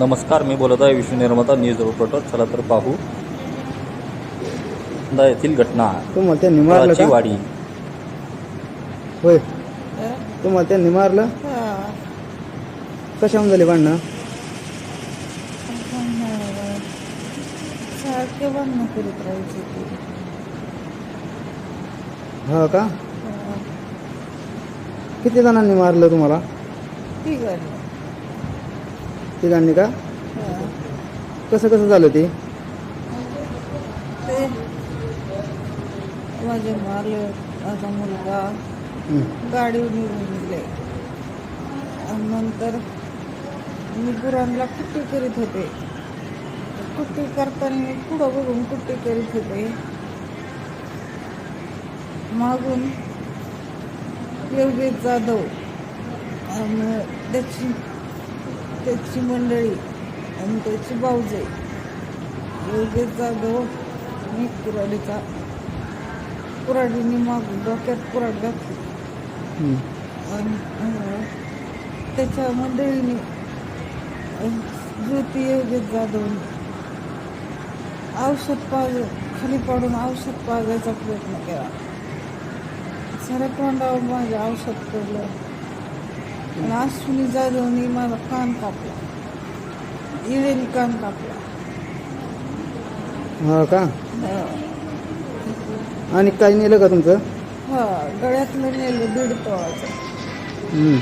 नमस्कार मी बोलत आहे विष्णू निर्माता न्यूज रिपोर्टर. चला तर पाहू. येथील घटना. तुम्हाला त्यांनी मारलं फळाची का? वाडी. होय. तुम्हाला त्यांनी मारलं कशामध्ये झाली भांडणं? सारखे भांडणं करीत राहायचे ते. हा का? किती जणांनी मारलं तुम्हाला? ठीक आहे तिघांनी का? कसं कसं झालं ते? ते माझे मारले माझा मुलगा. गाडीवर निघून गेले. आणि नंतर मी गुरांना कुट्टी करीत होते. कुट्टी करताना मी पुढं बघून कुट्टी करीत होते. मागून योगेश जाधव आणि त्याची त्याची मंडळी आणि त्याची भाऊजे योगेश जाधव मी कुराडीचा कुराडीने मागून डोक्यात कुराड घातली. हं. आणि त्याच्या मंडळीने ज्योती योगेश जाधवने औषध पाज खाली पाडून औषध पाजायचा प्रयत्न केला. साऱ्या तोंडावर माझे औषध पडलं. आणि अश्विनी जाधवने माझा कान कापला. इळेने कान कापला. हा का? आणि काही नेलं का तुमचं? हा गळ्यातलं नेलं दीड हं.